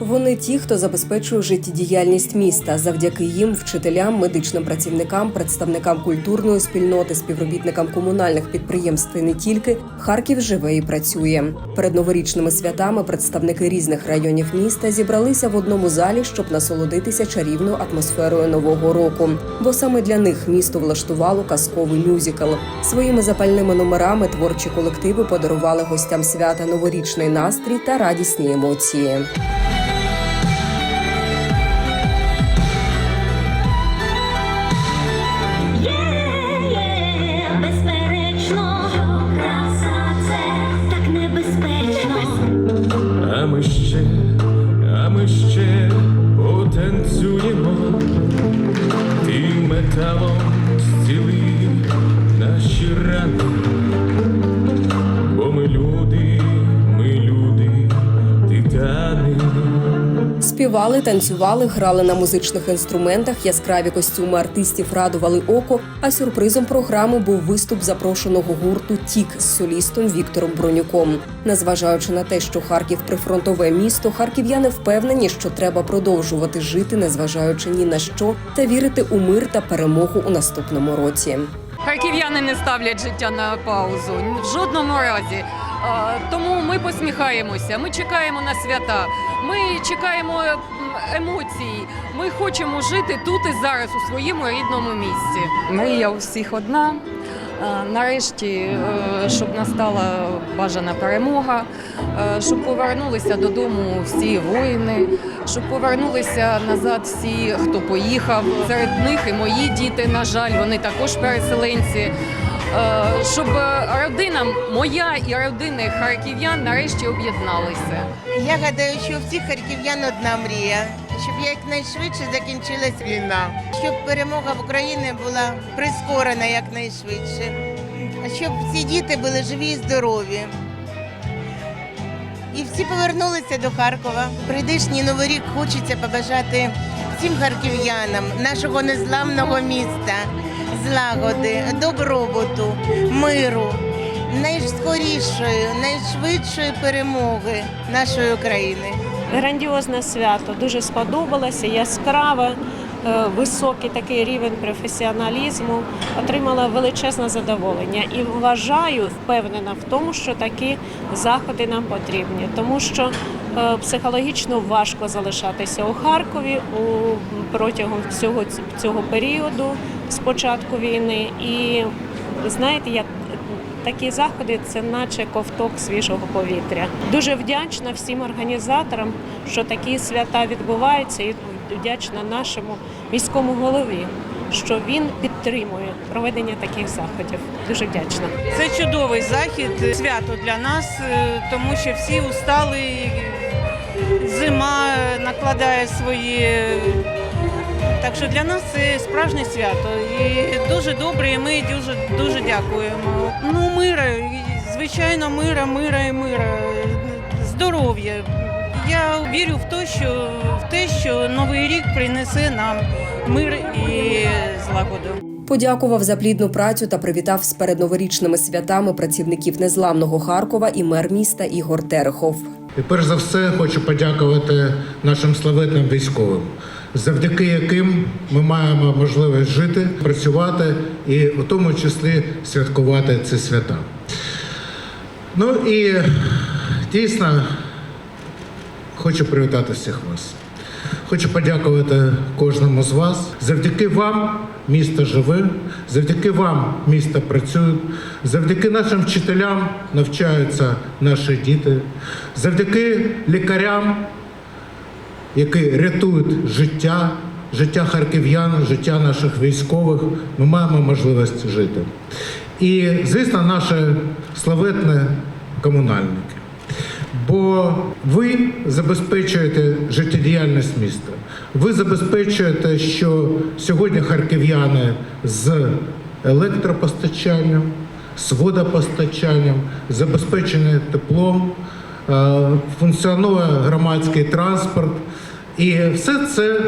Вони ті, хто забезпечує життєдіяльність міста. Завдяки їм, вчителям, медичним працівникам, представникам культурної спільноти, співробітникам комунальних підприємств і не тільки Харків живе і працює. Перед новорічними святами представники різних районів міста зібралися в одному залі, щоб насолодитися чарівною атмосферою нового року. Бо саме для них місто влаштувало казковий мюзикл. Своїми запальними номерами творчі колективи подарували гостям свята новорічний настрій та радісні емоції. Бо ми люди, ми люди, титани. Співали, танцювали, грали на музичних інструментах. Яскраві костюми артистів радували око. А сюрпризом програми був виступ запрошеного гурту Тік з солістом Віктором Бронюком. Незважаючи на те, що Харків прифронтове місто, харків'яни впевнені, що треба продовжувати жити, незважаючи ні на що, та вірити у мир та перемогу у наступному році. Харків'яни не ставлять життя на паузу в жодному разі. Тому ми посміхаємося, ми чекаємо на свята, ми чекаємо емоцій. Ми хочемо жити тут і зараз у своєму рідному місці. Мрія у всіх одна. А, Нарешті, е, щоб настала бажана перемога, е, щоб повернулися додому всі воїни, щоб повернулися назад всі, хто поїхав. Серед них і мої діти, на жаль, вони також переселенці. Е, Щоб родина моя і родини харків'ян нарешті об'єдналися. Я гадаю, що у всіх харків'ян одна мрія, щоб якнайшвидше закінчилась війна, щоб перемога в Україні була прискорена якнайшвидше, щоб всі діти були живі і здорові. І всі повернулися до Харкова. Прийдешній новий рік хочеться побажати всім харків'янам нашого незламного міста, злагоди, добробуту, миру, найскорішої, найшвидшої перемоги нашої України. Грандіозне свято дуже сподобалося, яскраве, е, високий такий рівень професіоналізму. Отримала величезне задоволення і вважаю, впевнена в тому, що такі заходи нам потрібні, тому що е, психологічно важко залишатися у Харкові у протягом всього цього періоду з початку війни. І знаєте, як Такі заходи це наче ковток свіжого повітря. Дуже вдячна всім організаторам, що такі свята відбуваються, і вдячна нашому міському голові, що він підтримує проведення таких заходів. Дуже вдячна. Це чудовий захід, свято для нас, е, тому що всі устали, зима накладає свої. Так що для нас це справжнє свято. І дуже добре, і ми дуже дуже дякуємо. Ну, мира, звичайно, мира, мира і мира, здоров'я. Я вірю в те, що в те, що новий рік принесе нам мир і злагоду. Подякував за плідну працю та привітав з передноворічними святами працівників незламного Харкова і мер міста Ігор Терехов. І перш за все хочу подякувати нашим славетним військовим, завдяки яким ми маємо можливість жити, працювати і у тому числі святкувати ці свята. Ну і дійсно хочу привітати всіх вас. Хочу подякувати кожному з вас. Завдяки вам місто живе, завдяки вам місто працює, завдяки нашим вчителям навчаються наші діти, завдяки лікарям, які рятують життя, життя харків'ян, життя наших військових, ми маємо можливість жити. І, звісно, наші славетні комунальники. Бо ви забезпечуєте життєдіяльність міста. Ви забезпечуєте, що сьогодні харків'яни з електропостачанням, з водопостачанням, забезпечені теплом, е, функціонує громадський транспорт. І все це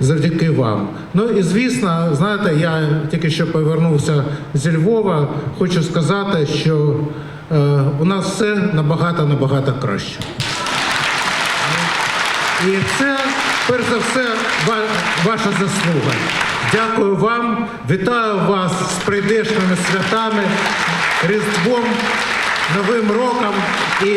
завдяки вам. Ну і звісно, знаєте, я тільки що повернувся зі Львова. Хочу сказати, що е, у нас все набагато набагато краще. І це, перш за все, ваша заслуга. Дякую вам, вітаю вас з прийдешніми святами, Різдвом, Новим роком і,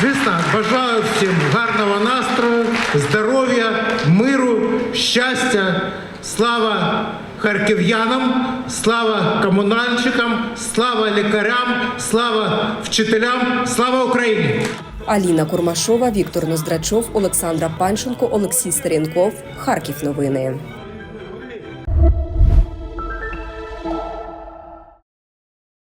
звісно, бажаю всім гарного настрою, здоров'я, миру, щастя, слава харків'янам, слава комунальщикам, слава лікарям, слава вчителям, слава Україні! Аліна Курмашова, Віктор Ноздрачов, Олександра Панченко, Олексій Старінков. Харків новини.